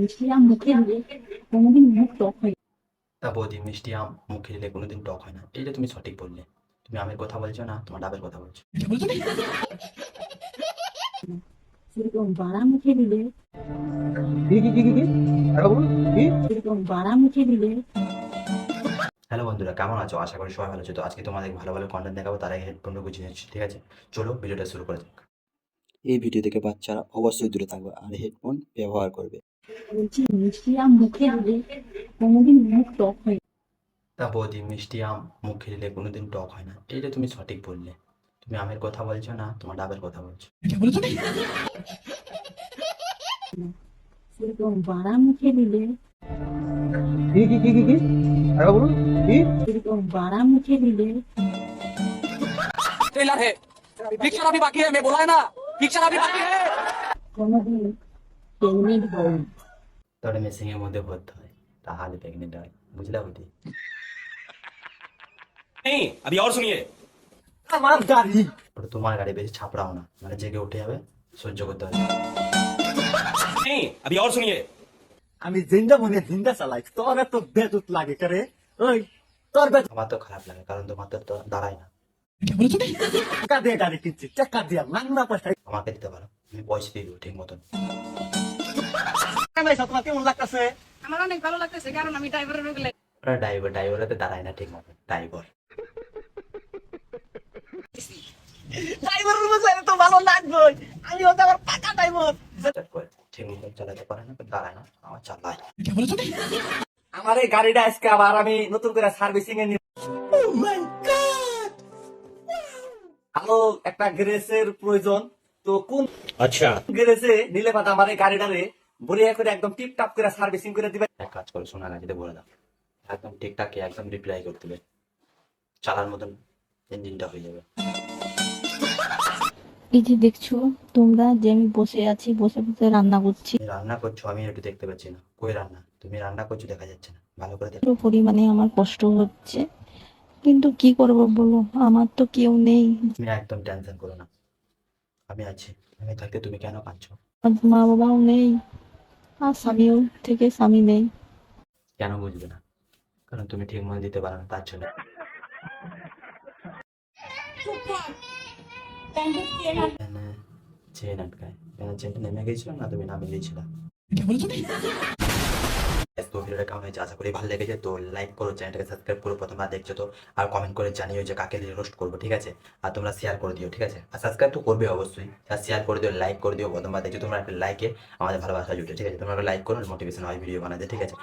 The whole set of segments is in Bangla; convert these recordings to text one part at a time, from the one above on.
মিষ্টি আম মুখে দিলে কোনোদিন মুখ টক হয় তা বৌদি মিষ্টি আম মুখে দিলে কোনোদিন টক হয় না। এইটা তুমি সঠিক বললে। তুমি আমের কথা বলছো না তোমার ডাবের কথা বলছো। বাড়া মুখে দিলে সেরকম বাড়া মুখে দিলে হ্যালো বন্ধুরা কেমন আছো? আশা করি সবাই ভালো আছো। তো আজকে তোমাদের ভালো ভালো কন্টেন্ট দেখাবো তার আগে হেডফোনটা গুছিয়ে নিচ্ছি ঠিক আছে? চলো ভিডিওটা শুরু করে যাক। এই ভিডিও থেকে বাচ্চারা অবশ্যই দূরে থাকবে আর হেডফোন ব্যবহার করবে বলছি মিষ্টি আম মুখে দিলে কোনোদিন মুখ টক হয় না। তা বৌদি মিষ্টি আম মুখে দিলে কোনোদিন টক হয় না এইটা তুমি সঠিক বললে তুমি আমের কথা বলছো না তোমার ডাবের কথা বলছো সেরকম বাড়া মুখে দিলে কি কি কি কি কি আরেকবার বলুন কি সেরকম বাড়া মুখে দিলে ट्रेलर है पिक्चर अभी बाकी है मैं बोला है ना पिक्चर अभी बाकी है কোনোদিন প্রেগনেন্ট হয় না। তাহলে মেশিনের মধ্যে ভরতে হয় তাহলে প্রেগনেন্ট হয় বুঝলা বৌদি नहीं अभी और सुनिए আমার গাড়ি ওটা তোমার গাড়ি বেশি ছাপড়াও না মানে জেগে উঠে যাবে সহ্য করতে হবে नहीं अभी और सुनिए আমি জিন্দা মনে জিন্দা চালাই তোর এত বেদুত লাগে করে ওই তোর বেদ আমার তো খারাপ লাগে কারণ তোমার তো তো দাঁড়ায় না টাকা দিয়ে গাড়ি কিনছি টাকা দিয়া মাংনা পয়সা আমাকে দিতে পারো আমি পয়সা দিয়ে ঠিক মতন। তোমার কেমন লাগতেছে? আমার অনেক ভালো লাগতেছে কারণ আমি ড্রাইভারের রোগলে ওরা ড্রাইভার ড্রাইভারতে দাঁড়ায় না ঠিক মতন ড্রাইভার ড্রাইভারের মধ্যে তো ভালো লাগবে আমি হতে আমার ড্রাইভার ঠিক মতন চালাতে পারে না দাঁড়ায় না আমার চালায়। আমার এই গাড়িটা আজকে আবার আমি নতুন করে সার্ভিসিং এ আরও একটা গ্রেসের প্রয়োজন। তো কোন আচ্ছা। গ্রেসে নিলে পাতা আমার এই গাড়িটারে বড়িয়া করে একদম টিপটাপ করে সার্ভিসিং করে দিবে। এক কাজ করো সোনা গাড়িতে বলে দাও। একদম ঠিকঠাক একদম রিপ্লাই করে দিবে চালার মতন ইঞ্জিনটা হয়ে যাবে। এই যে দেখছ তোমরা যে আমি বসে আছি বসে বসে রান্না করছি। রান্না করছ আমি একটু দেখতে পাচ্ছি না। কই রান্না? তুমি রান্না করছ দেখা যাচ্ছে না। ভালো করে দেখো। পরিমাণে আমার কষ্ট হচ্ছে। কিন্তু কি করব বলো আমার তো কেউ নেই। তুমি একদম টেনশন করো না। আমি আছি। আমি থাকতে তুমি কেন কাঁদছো? আমার মা বাবাও নেই। আর স্বামীও থেকে স্বামী নেই। কেন বুঝবে না? কারণ তুমি ঠিক মতো দিতে পারো না তার জন্য। চেন আটকায় কেন চেনটা নেমে গেছিল না তুমি নামিয়ে দিয়েছিল? তো ভিডিওটা কেমন হয়েছে আশা করি ভালো লেগেছে। তো লাইক করো চ্যানেলটাকে সাবস্ক্রাইব করো প্রথমবার দেখছ তো, আর কমেন্ট করে জানিও যে কাকে রোস্ট করব, ঠিক আছে? আর তোমরা শেয়ার করে দিও, ঠিক আছে? আর সাবস্ক্রাইব তো করবে অবশ্যই। আর শেয়ার করে দিও লাইক করে দিও প্রথমবার দেখছ তোমরা একটা লাইকে আমাদের ভালোবাসা জুটে, ঠিক আছে? তোমরা লাইক করো মোটিভেশন হয় ভিডিও বানাতে, ঠিক আছে?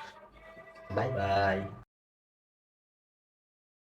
Bye bye